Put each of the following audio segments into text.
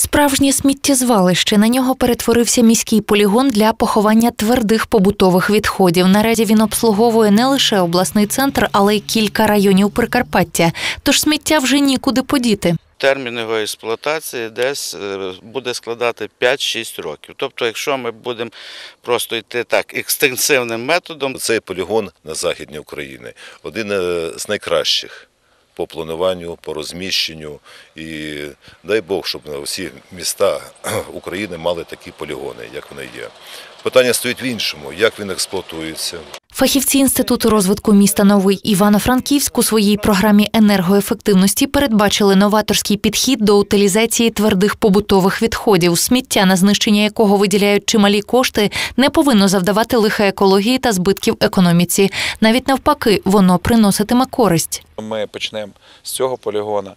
Справжнє сміттєзвалище на нього перетворився міський полігон для поховання твердих побутових відходів. Наразі він обслуговує не лише обласний центр, але й кілька районів Прикарпаття. Тож сміття вже нікуди подіти. термін його експлуатації десь е, буде складати 5-6 років. Тобто, якщо ми будемо просто йти так екстенсивним методом, Цей полігон на західній Україні один е, з найкращих по плануванню, по розміщенню. І дай Бог, щоб всі міста України мали такі полігони, як вони є. Питання стоїть в іншому, як він експлуатується. Фахівці інституту розвитку міста Новий Івано-Франківськ у своїй програмі енергоефективності передбачили новаторський підхід до утилізації твердих побутових відходів, сміття, на знищення якого виділяють чималі кошти, не повинно завдавати лиха екології та збитків економіці. Навіть навпаки, воно приноситиме користь. Ми почнемо з цього полігона.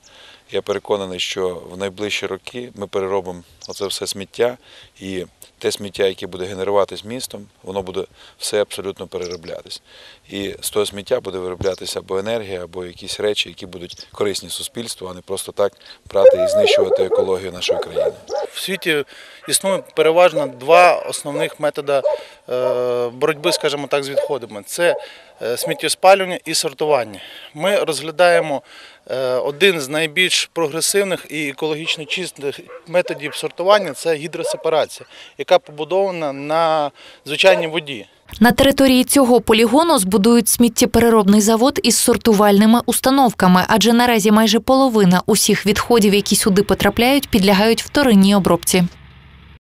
Я переконаний, що в найближчі роки ми переробимо оце все сміття, і те сміття, яке буде генеруватись містом, воно буде все абсолютно перероблятись. І з того сміття буде вироблятися або енергія, або якісь речі, які будуть корисні суспільству, а не просто так брати і знищувати екологію нашої країни. В світі існує переважно два основних методи е, боротьби, скажімо так, з відходами: це е, сміттєспалювання і сортування. Ми розглядаємо один з найбільш прогресивних і екологічно чистих методів сортування це гідросепарація, яка побудована на звичайній воді. На території цього полігону збудують сміттєпереробний завод із сортувальними установками, адже наразі майже половина усіх відходів, які сюди потрапляють, підлягають вторинній обробці.